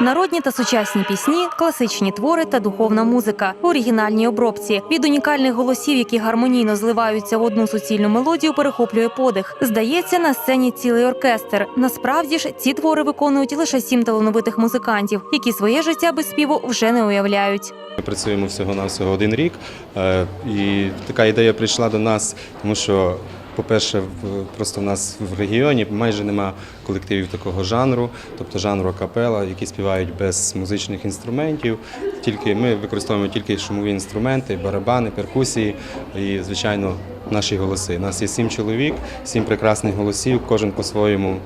Народні та сучасні пісні, класичні твори та духовна музика в оригінальній обробці. Від унікальних голосів, які гармонійно зливаються в одну суцільну мелодію, перехоплює подих. Здається, на сцені цілий оркестр. Насправді ж ці твори виконують лише сім талановитих музикантів, які своє життя без співу вже не уявляють. Ми працюємо всього на всього один рік, е, і така ідея прийшла до нас, тому що, по-перше, просто в нас в регіоні майже нема колективів такого жанру, тобто жанру капела, які співають без музичних інструментів. Тільки ми використовуємо тільки шумові інструменти, барабани, перкусії і, звичайно, наші голоси. У нас є сім чоловік, сім прекрасних голосів, кожен по-своєму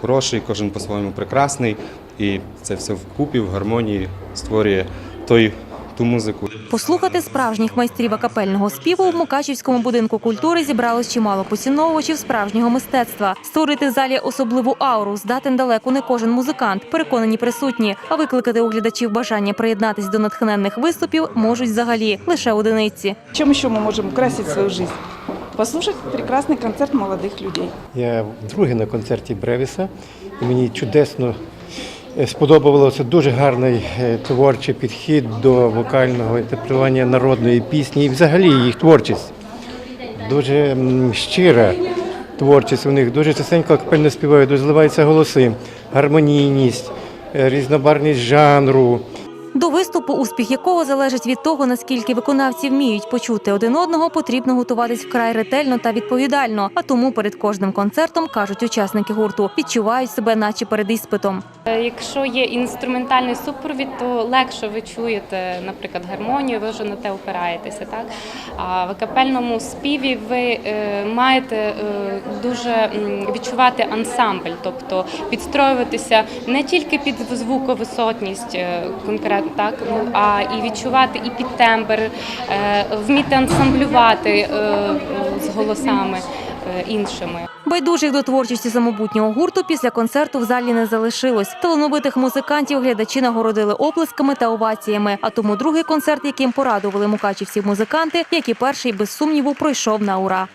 хороший, кожен по-своєму прекрасний. І це все вкупі, в гармонії створює той ту музику. Послухати справжніх майстрів акапельного співу в Мукачівському будинку культури зібралось чимало поціновувачів справжнього мистецтва. Створити в залі особливу ауру здатен далеко не кожен музикант. Переконані присутні. А викликати у глядачів бажання приєднатись до натхненних виступів можуть взагалі лише одиниці. Чем еще мы можем украсить свою жизнь? Послушать прекрасный концерт молодых людей. Я вдруге на концерті Бревіса, і мені чудесно е, сподобалося дуже гарний е, творчий підхід до вокального інтерпретування народної пісні і взагалі їх творчість. Дуже щира творчість у них, дуже частенько акапельно співають, дуже зливаються голоси, гармонійність, е, різнобарність жанру. До виступу, успіх якого залежить від того, наскільки виконавці вміють почути один одного, потрібно готуватись вкрай ретельно та відповідально. А тому перед кожним концертом кажуть учасники гурту, відчувають себе, наче перед іспитом. Е, Якщо є інструментальний супровід, то легше ви чуєте, наприклад, гармонію, ви вже на те опираєтеся. Так? А в капельному співі ви е, маєте е, дуже відчувати ансамбль, тобто підстроюватися не тільки під звуковисотність конкретно, так, ну, а і відчувати і під тембр, е, вміти ансамблювати е, з голосами е, іншими. Байдужих до творчості самобутнього гурту після концерту в залі не залишилось. Талановитих музикантів глядачі нагородили оплесками та оваціями. А тому другий концерт, яким порадували мукачівці музиканти, як і перший без сумніву пройшов на ура.